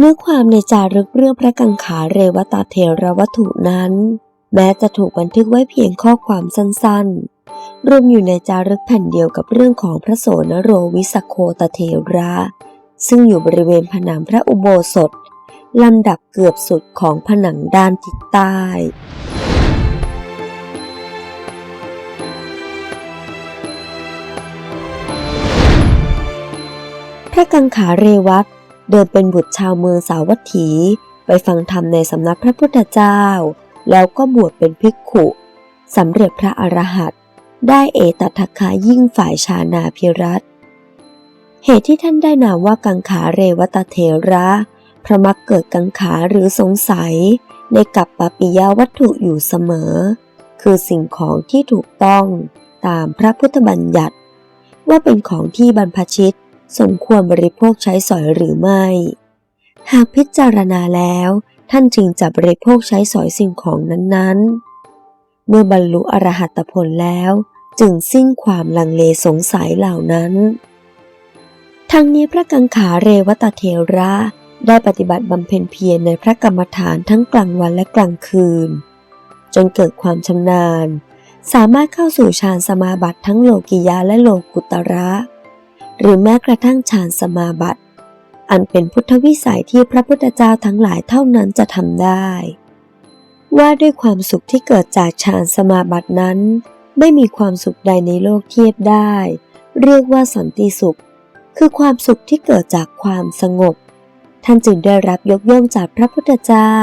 เนื้อความในจารึกเรื่องพระกังขาเรวตาเทระวัตถุนั้น แม้จะถูกบันทึกไว้เพียงข้อความสั้นๆ รวมอยู่ในจารึกแผ่นเดียวกับเรื่องของพระโสนโรวิสโคตเทระ ซึ่งอยู่บริเวณผนังพระอุโบสถลำดับเกือบสุดของผนังด้านทิศใต้พระกังขาเรวัต เดินเป็นบุตรชาวเมืองสาวัตถี ไปฟังธรรมในสำนักพระพุทธเจ้า แล้วก็บวชเป็นภิกขุสำเร็จพระอรหันต์ได้เอตทัคคายิ่งฝ่ายชานาพิรัตเหตุที่ท่านได้นามว่ากังขาเรวตเถระเพราะมักเกิดกังขาหรือสงสัย ในกัปปปิยวัตถุอยู่เสมอ คือสิ่งของที่ถูกต้องตามพระพุทธบัญญัติ ว่าเป็นของที่บรรพชิต สมควรบริโภคใช้สอยหรือไม่ หากพิจารณาแล้วท่านจึงจะบริโภคใช้สอยสิ่งของนั้นๆ เมื่อบรรลุอรหัตผลแล้ว จึงสิ้นความลังเลสงสัยเหล่านั้น ทั้งนี้พระกังขาเรวตเทระได้ปฏิบัติบำเพ็ญเพียรในพระกรรมฐานทั้งกลางวันและกลางคืน จนเกิดความชำนาญ สามารถเข้าสู่ฌานสมาบัติทั้งโลกิยะและโลกุตระ หรือแม้กระทั่งฌานสมาบัติ อันเป็นพุทธวิสัยที่พระพุทธเจ้าทั้งหลายเท่านั้นจะทำได้ ว่าด้วยความสุขที่เกิดจากฌานสมาบัตินั้น ไม่มีความสุขใดในโลกเทียบได้ เรียกว่าสันติสุข คือความสุขที่เกิดจากความสงบ ท่านจึงได้รับยกย่องจากพระพุทธเจ้า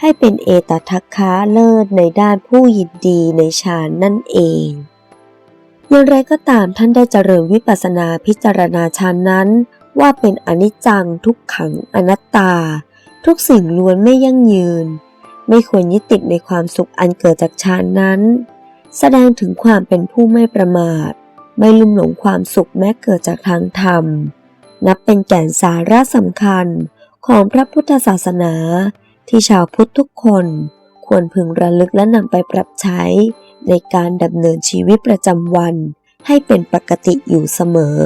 ให้เป็นเอตทัคคะเลิศในด้านผู้ยินดีในฌานนั่นเอง อย่างไรก็ตามท่านได้เจริญวิปัสสนาพิจารณาฌานนั้น ว่าเป็นอนิจจังทุกขังอนัตตา ทุกสิ่งล้วนไม่ยั่งยืน ไม่ควรยึดติดในความสุขอันเกิดจากฌานนั้น แสดงถึงความเป็นผู้ไม่ประมาท ไม่ลุ่มหลงความสุขแม้เกิดจากทางธรรม นับเป็นแก่นสาระสำคัญของพระพุทธศาสนา ที่ชาวพุทธทุกคน ควรพึงระลึกและนำไปปรับใช้ ในการดำเนินชีวิตประจำวันให้เป็นปกติอยู่เสมอ